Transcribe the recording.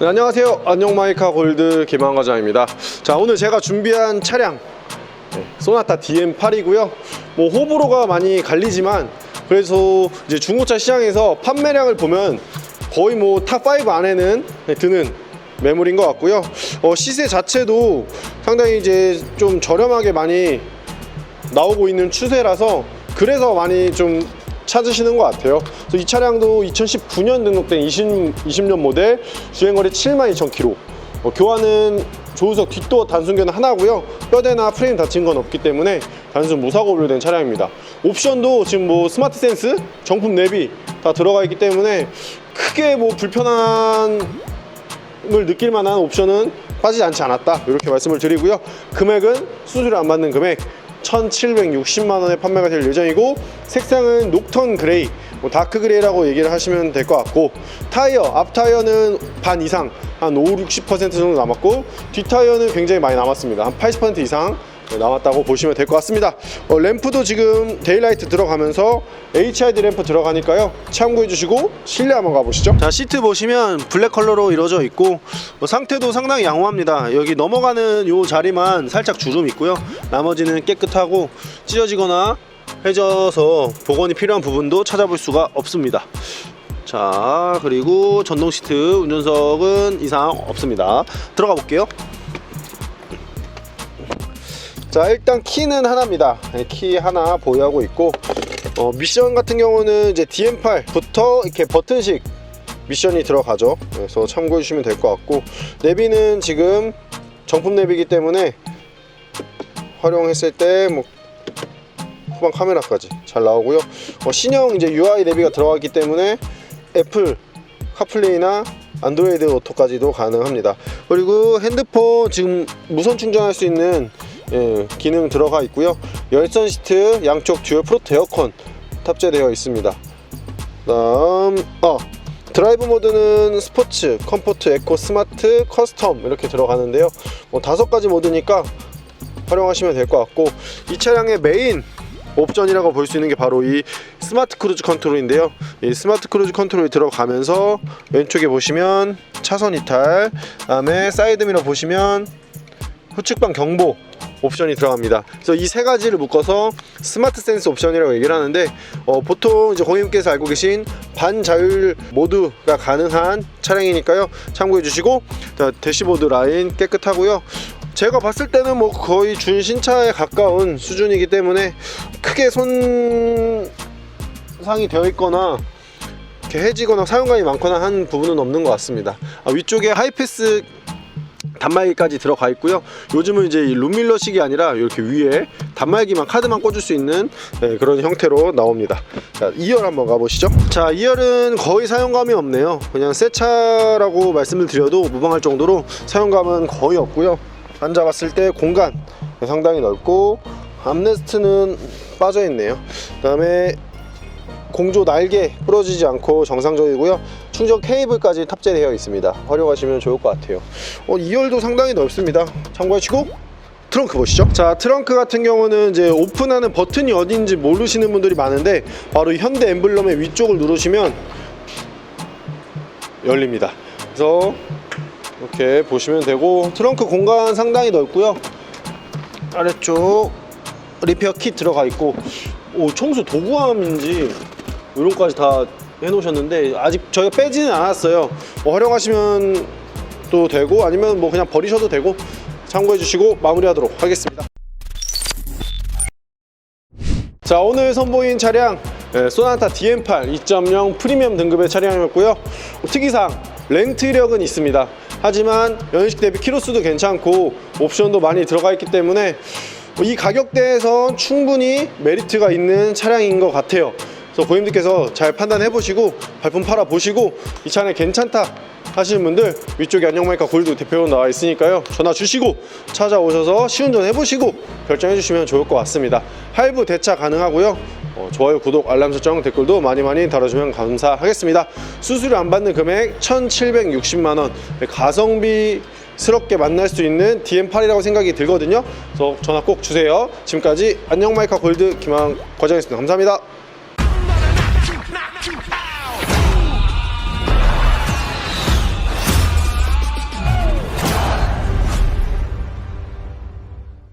네, 안녕하세요. 안녕 마이카 골드 김한 과장입니다. 자, 오늘 제가 준비한 차량 네, 소나타 DM8이고요. 뭐 호불호가 많이 갈리지만 그래서 이제 중고차 시장에서 판매량을 보면 거의 뭐 탑5 안에는 네, 드는 매물인 것 같고요. 어, 시세 자체도 상당히 이제 좀 저렴하게 많이 나오고 있는 추세라서 그래서 많이 좀 찾으시는 것 같아요. 그래서 이 차량도 2019년 등록된 20, 20년 모델 주행거리 72,000km. 어, 교환은 조수석 뒷도어 단순교는 하나고요. 뼈대나 프레임 다친 건 없기 때문에 단순 무사고 분류된 차량입니다. 옵션도 지금 뭐 스마트 센스, 정품 내비 다 들어가 있기 때문에 크게 뭐 불편한 을 느낄 만한 옵션은 빠지지 않지 않았다 이렇게 말씀을 드리고요 금액은 수수료 안 받는 금액 1760만 원에 판매가 될 예정이고 색상은 녹턴 그레이 뭐 다크 그레이라고 얘기를 하시면 될 것 같고 타이어 앞 타이어는 반 이상 한 5, 60% 정도 남았고 뒷 타이어는 굉장히 많이 남았습니다. 한 80% 이상 남았다고 보시면 될 것 같습니다. 어, 램프도 지금 데일라이트 들어가면서 HID 램프 들어가니까요. 참고해 주시고 실내 한번 가보시죠. 자 시트 보시면 블랙 컬러로 이루어져 있고 뭐 상태도 상당히 양호합니다. 여기 넘어가는 요 자리만 살짝 주름 있고요. 나머지는 깨끗하고 찢어지거나 해져서 복원이 필요한 부분도 찾아볼 수가 없습니다. 자 그리고 전동 시트 운전석은 이상 없습니다. 들어가 볼게요 자 일단 키는 하나입니다. 네, 키 하나 보유하고 있고 어, 미션 같은 경우는 이제 DM8부터 이렇게 버튼식 미션이 들어가죠. 그래서 참고해 주시면 될 것 같고 내비는 지금 정품 내비이기 때문에 활용했을 때 뭐 후방 카메라까지 잘 나오고요. 어, 신형 이제 UI 내비가 들어가기 때문에 애플 카플레이나 안드로이드 오토까지도 가능합니다. 그리고 핸드폰 지금 무선 충전할 수 있는 예, 기능 들어가 있고요. 열선 시트 양쪽 듀얼 프로트 에어컨 탑재되어 있습니다. 다음 어 드라이브 모드는 스포츠, 컴포트, 에코, 스마트, 커스텀 이렇게 들어가는데요. 뭐 다섯 가지 모드니까 활용하시면 될 것 같고 이 차량의 메인 옵션이라고 볼 수 있는 게 바로 이 스마트 크루즈 컨트롤인데요. 이 스마트 크루즈 컨트롤이 들어가면서 왼쪽에 보시면 차선 이탈, 다음에 사이드 미러 보시면 후측방 경보 옵션이 들어갑니다. 그래서 이 세 가지를 묶어서 스마트 센스 옵션이라고 얘기를 하는데 어, 보통 이제 고객님께서 알고 계신 반자율 모드가 가능한 차량이니까요. 참고해 주시고 자, 대시보드 라인 깨끗하고요. 제가 봤을 때는 뭐 거의 준신차에 가까운 수준이기 때문에 크게 손상이 되어 있거나 이렇게 해지거나 사용감이 많거나 한 부분은 없는 것 같습니다. 아, 위쪽에 하이패스 단말기까지 들어가 있고요. 요즘은 이제 이 룸밀러식이 아니라 이렇게 위에 단말기만 카드만 꽂을 수 있는 네, 그런 형태로 나옵니다. 자, 2열 한번 가보시죠. 자, 2열은 거의 사용감이 없네요. 그냥 새 차라고 말씀을 드려도 무방할 정도로 사용감은 거의 없고요. 앉아봤을 때 공간 상당히 넓고 암레스트는 빠져 있네요. 그 다음에 공조 날개 부러지지 않고 정상적이고요. 충전 케이블까지 탑재되어 있습니다. 활용하시면 좋을 것 같아요. 어, 2열도 상당히 넓습니다. 참고하시고 트렁크 보시죠. 자, 트렁크 같은 경우는 이제 오픈하는 버튼이 어딘지 모르시는 분들이 많은데 바로 이 현대 엠블럼의 위쪽을 누르시면 열립니다. 그래서 이렇게 보시면 되고 트렁크 공간 상당히 넓고요. 아래쪽 리페어 킷 들어가 있고 오, 청소 도구함인지 이런 거까지 다 해놓으셨는데 아직 저희가 빼지는 않았어요. 뭐 활용하시면 또 되고 아니면 뭐 그냥 버리셔도 되고 참고해 주시고 마무리하도록 하겠습니다. 자 오늘 선보인 차량 예, 소나타 DM8 2.0 프리미엄 등급의 차량이었고요 특이사항 렌트 이력은 있습니다 하지만 연식 대비 키로수도 괜찮고 옵션도 많이 들어가 있기 때문에 이 가격대에서 충분히 메리트가 있는 차량인 것 같아요 그래서 고객님들께서 잘 판단해 보시고 발품 팔아 보시고 이 차량 괜찮다 하시는 분들 위쪽에 안녕마이카 골드 대표로 나와 있으니까요. 전화 주시고 찾아오셔서 시운전 해보시고 결정해 주시면 좋을 것 같습니다. 할부 대차 가능하고요. 어, 좋아요 구독 알람 설정 댓글도 많이 많이 달아주면 감사하겠습니다. 수수료 안 받는 금액 1760만원. 가성비 스럽게 만날 수 있는 DM8이라고 생각이 들거든요. 그래서 전화 꼭 주세요. 지금까지 안녕마이카 골드 김한 과장이었습니다. 감사합니다